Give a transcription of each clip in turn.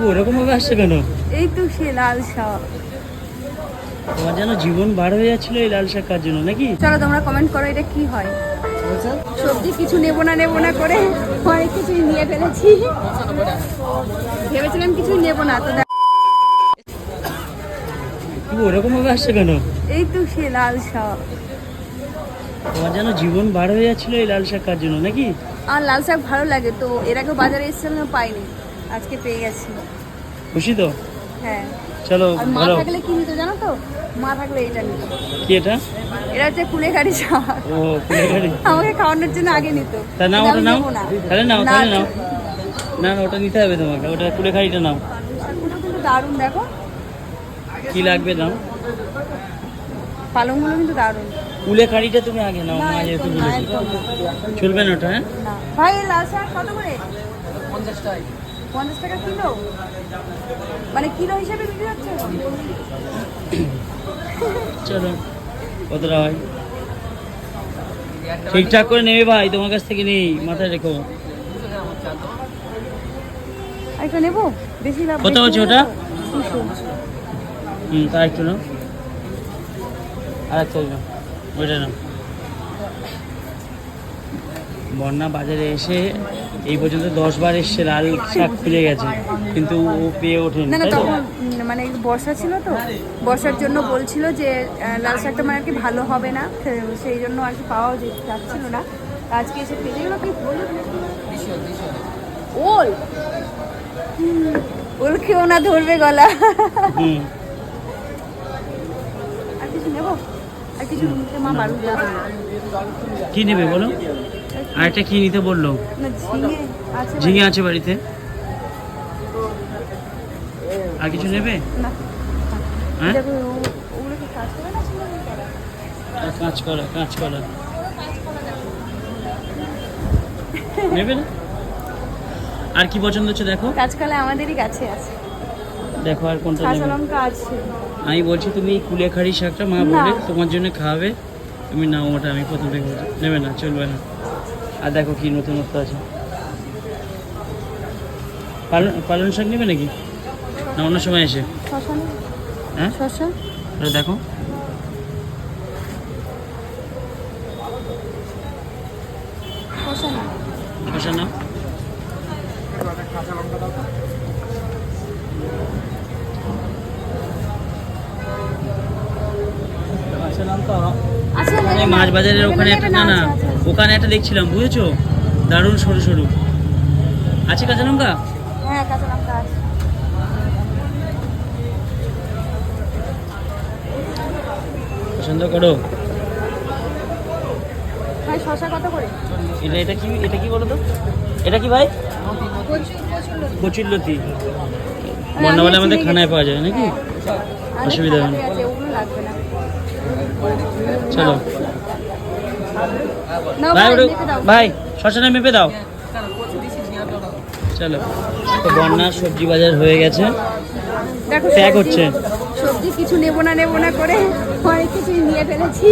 ওরকম ভাবে আসছে কেন? এই তো সে লাল শাক। তোমার যেন জীবন বার হয়ে যাচ্ছিল এই লাল শাক জন্য নাকি? চলো তোমরা কমেন্ট করো এটা কি হয়। সবজি কিছু নেব না নেব না করে অনেক কিছুই নিয়ে ফেলেছি। ভেবেছিলাম কিছুই নেব না তো ওরকম ভাবে আসছে কেন? এই তো সে লাল শাক। তোমার যেন জীবন বার হয়ে যাচ্ছিল এই লাল শাক জন্য নাকি? আর লাল শাক ভালো লাগে তো এর আগে বাজারে এসেছিলাম পাইনি। আজকে পেয়ে গেছি। খুশি তো? হ্যাঁ। চলো মা থাকলে কি নিত জানো তো? মা থাকলে এটা নিত। কি এটা? এটা হচ্ছে কুলেখাড়ি শাক ও কুলে গাড়ি। আমাকে খাওয়ানোর জন্য আগে নিত। তা নাও ওটা নাও। তাহলে নাও তাহলে নাও। না না ওটা নিতে হবে তোমাকে। ওটা কুলে খাড়িটা নাও। শাকগুলো কিন্তু দারুণ দেখো। কি লাগবে নাও পালংগুলো কিন্তু দারুণ। কুলে খাড়িটা তুমি আগে নাও মা যেহেতু একদম না, একদম না। চলবে না ওটা হ্যাঁ? ভাই লাল শাক কত করে? পঞ্চাশ টাকা। কিলো? মানে কিলো হিসেবে বিক্রি হচ্ছে? চলো কতটা হয়? ঠিকঠাক করে নেবে ভাই তোমার কাছ থেকে নেই মাথায় রেখো। আরেকটা নেব? বেশি লাভ কত হচ্ছে ওটা? হুম তা একটু নাও। আর একটা নাও ওইটা নাও। বন্যা বাজারে এসে এই পর্যন্ত দশ বার এসছে লাল শাক খুঁজে গেছে কিন্তু ও পেয়ে ওঠেনি না তখন মানে বর্ষা ছিল তো বর্ষার জন্য বলছিল যে লাল শাকটা মানে আর কি ভালো হবে না সেই জন্য আর কি পাওয়া যাচ্ছিল না। আজকে এসে পেয়ে গেলো কি ওল! ওল খেয়েও না ধরবে গলা। আর কিছু নেব? আর কিছু মা করবে। কি নেবে বলো? আর একটা কি নিতে বলল? ঝিঙে আছে বাড়িতে। আর কিছু নেবে? হ্যাঁ? কাজ করে ঝিঙে করা? নেবে না? আর কি পছন্দ হচ্ছে দেখো? কাঁচকলা আমাদেরই কাছে আছে। দেখো আর কোনটা কাঁচা লঙ্কা আছে। আমি বলছি তুমি কুলেখাড়ি শাকটা মা বলে তোমার জন্য খাওয়াবে। তুমি নাও ওটা আমি প্রথম থেকে নেবে না চলবে না। আর দেখো কি নতুনত্ব আছে। পালন পালন শাক নেবে নাকি? না অন্য সময় এসে? হ্যাঁ? দেখো। না শসা নাও। কাঁচা লঙ্কা এই মাছ বাজারের ওখানে একটা না না ওখানে একটা দেখছিলাম বুঝেছ? দারুণ সরু সরু। আছে কাঁচা লঙ্কা? হ্যাঁ কাঁচা লঙ্কা আছে। পছন্দ করো। ভাই শশা কত করে? এটা এটা কি এটা কি বলো তো? এটা কি ভাই? কচুরলতি আমাদের খানায় পাওয়া যায় নাকি? অসুবিধা হবে না। আছে ওগুলো লাগবে না চলো। ভাই ভাই ওটা মেপে দাও। মেপে দাও। চলো। তো সবজি বাজার হয়ে গেছে। দেখো প্যাক হচ্ছে। সবজি কিছু নেব না নেব না করে অনেক কিছুই নিয়ে ফেলেছি।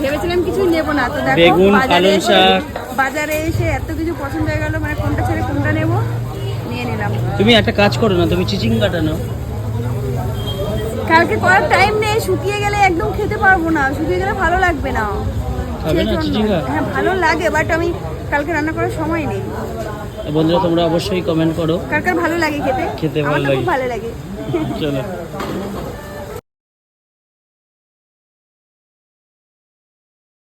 ভেবেছিলাম নেব না। তো দেখো বেগুন, পালং শাক। বাজারে এসে এত কিছু পছন্দ হয়ে গেল মানে কোনটা ছেড়ে কোনটা নেব? নিয়ে নিলাম। তুমি একটা কাজ করো না তুমি চিচিং কাটা নাও। কালকে করার টাইম নেই শুকিয়ে গেলে একদম খেতে পারব না শুকিয়ে গেলে ভালো লাগবে না। হ্যাঁ ভালো লাগে বাট আমি কালকে রান্না করার সময় নেই। বন্ধুরা তোমরা অবশ্যই কমেন্ট করো। কার কার ভালো লাগে খেতে। খেতে ভালো লাগে। ভালো লাগে। চলো।